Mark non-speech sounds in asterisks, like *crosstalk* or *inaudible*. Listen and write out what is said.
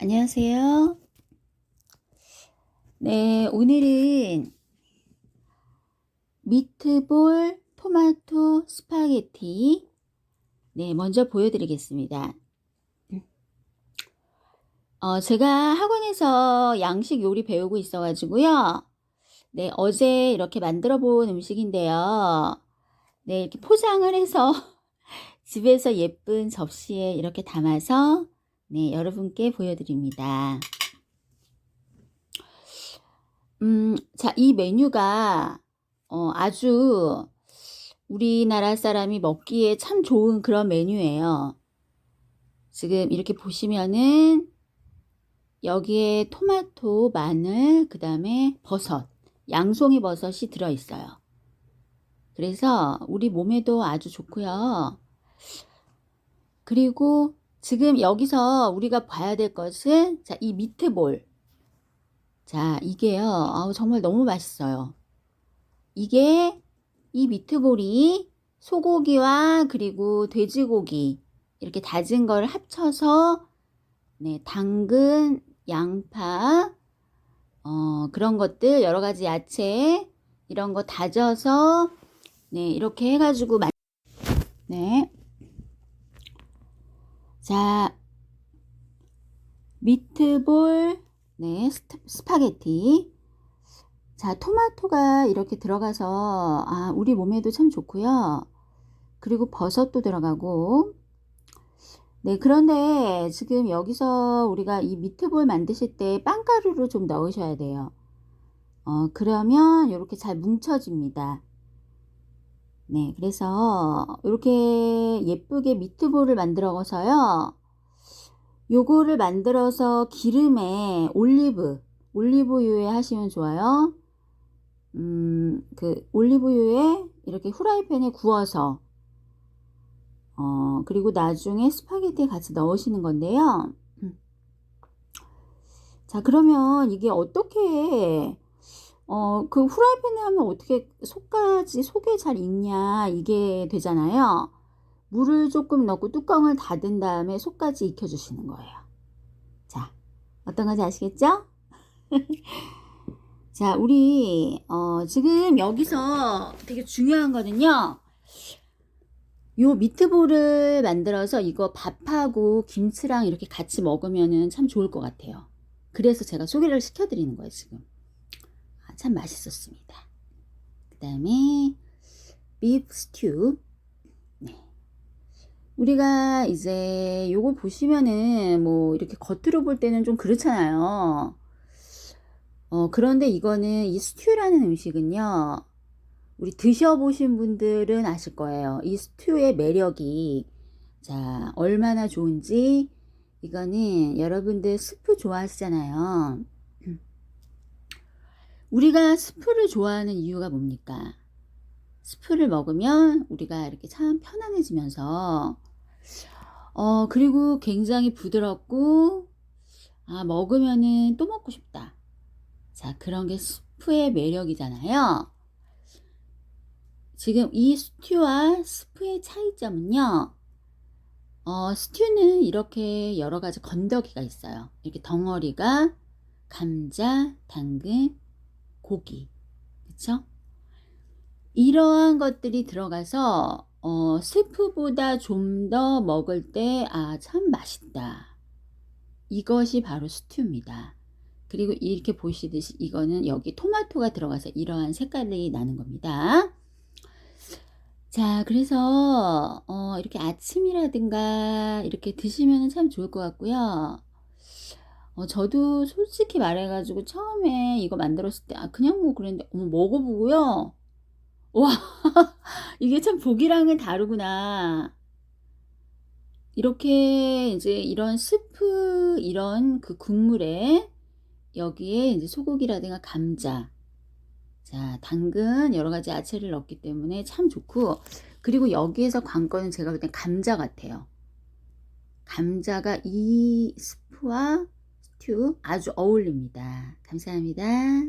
안녕하세요. 네, 오늘은 미트볼 토마토 스파게티 네, 먼저 보여드리겠습니다. 어, 제가 학원에서 양식 요리 배우고 있어가지고요. 네, 어제 이렇게 만들어 본 음식인데요. 네, 이렇게 포장을 해서 *laughs* 집에서 예쁜 접시에 이렇게 담아서 네, 여러분께 보여드립니다. 음, 자, 이 메뉴가 어, 아주 우리나라 사람이 먹기에 참 좋은 그런 메뉴예요. 지금 이렇게 보시면은 여기에 토마토, 마늘, 그 다음에 버섯, 양송이 버섯이 들어있어요. 그래서 우리 몸에도 아주 좋고요. 그리고 지금 여기서 우리가 봐야 될 것은 자, 이 미트볼. 자, 이게요. 아우, 정말 너무 맛있어요. 이게 이 미트볼이 소고기와 그리고 돼지고기 이렇게 다진 걸 합쳐서 네, 당근, 양파 어, 그런 것들 여러 가지 야채 이런 거 다져서 네, 이렇게 해 가지고 만 네. 자, 미트볼, 네, 스파게티. 자, 토마토가 이렇게 들어가서, 아, 우리 몸에도 참 좋고요. 그리고 버섯도 들어가고. 네, 그런데 지금 여기서 우리가 이 미트볼 만드실 때 빵가루를 좀 넣으셔야 돼요. 어, 그러면 이렇게 잘 뭉쳐집니다. 네, 그래서 이렇게 예쁘게 미트볼을 만들어서요. 요거를 만들어서 기름에 올리브, 올리브유에 하시면 좋아요. 음, 그 올리브유에 이렇게 후라이팬에 구워서 어, 그리고 나중에 스파게티에 같이 넣으시는 건데요. 자, 그러면 이게 어떻게 어, 그 후라이팬에 하면 어떻게 속까지 속에 잘 익냐 이게 되잖아요. 물을 조금 넣고 뚜껑을 닫은 다음에 속까지 익혀주시는 거예요. 자, 어떤 건지 아시겠죠? *laughs* 자, 우리 어, 지금 여기서 되게 중요한 거는요. 요 미트볼을 만들어서 이거 밥하고 김치랑 이렇게 같이 먹으면은 참 좋을 것 같아요. 그래서 제가 소개를 시켜드리는 거예요, 지금. 아, 참 맛있었습니다. 그 다음에 비프 스튜. 네. 우리가 이제 요거 보시면은 뭐 이렇게 겉으로 볼 때는 좀 그렇잖아요. 어, 그런데 이거는 이 스튜라는 음식은요. 우리 드셔보신 분들은 아실 거예요. 이 스튜의 매력이 자 얼마나 좋은지 이거는 여러분들 스프 좋아하시잖아요. 우리가 스프를 좋아하는 이유가 뭡니까? 스프를 먹으면 우리가 이렇게 참 편안해지면서 어 그리고 굉장히 부드럽고 아 먹으면은 또 먹고 싶다. 자 그런 게 스프의 매력이잖아요. 지금 이 스튜와 스프의 차이점은요. 어, 스튜는 이렇게 여러 가지 건더기가 있어요. 이렇게 덩어리가 감자, 당근, 고기. 그쵸? 이러한 것들이 들어가서 어, 스프보다 좀 더 먹을 때, 아, 참 맛있다. 이것이 바로 스튜입니다. 그리고 이렇게 보시듯이 이거는 여기 토마토가 들어가서 이러한 색깔이 나는 겁니다. 자, 그래서 어, 이렇게 아침이라든가 이렇게 드시면 참 좋을 것 같고요. 어, 저도 솔직히 말해가지고 처음에 이거 만들었을 때, 아, 그냥 뭐 그랬는데, 어머, 먹어보고요. 와, *laughs* 이게 참 보기랑은 다르구나. 이렇게 이제 이런 스프, 이런 그 국물에 여기에 이제 소고기라든가 감자, 자, 당근 여러 가지 야채를 넣기 때문에 참 좋고 그리고 여기에서 관건은 제가 볼 땐 감자 같아요. 감자가 이 스프와 스튜 아주 어울립니다. 감사합니다.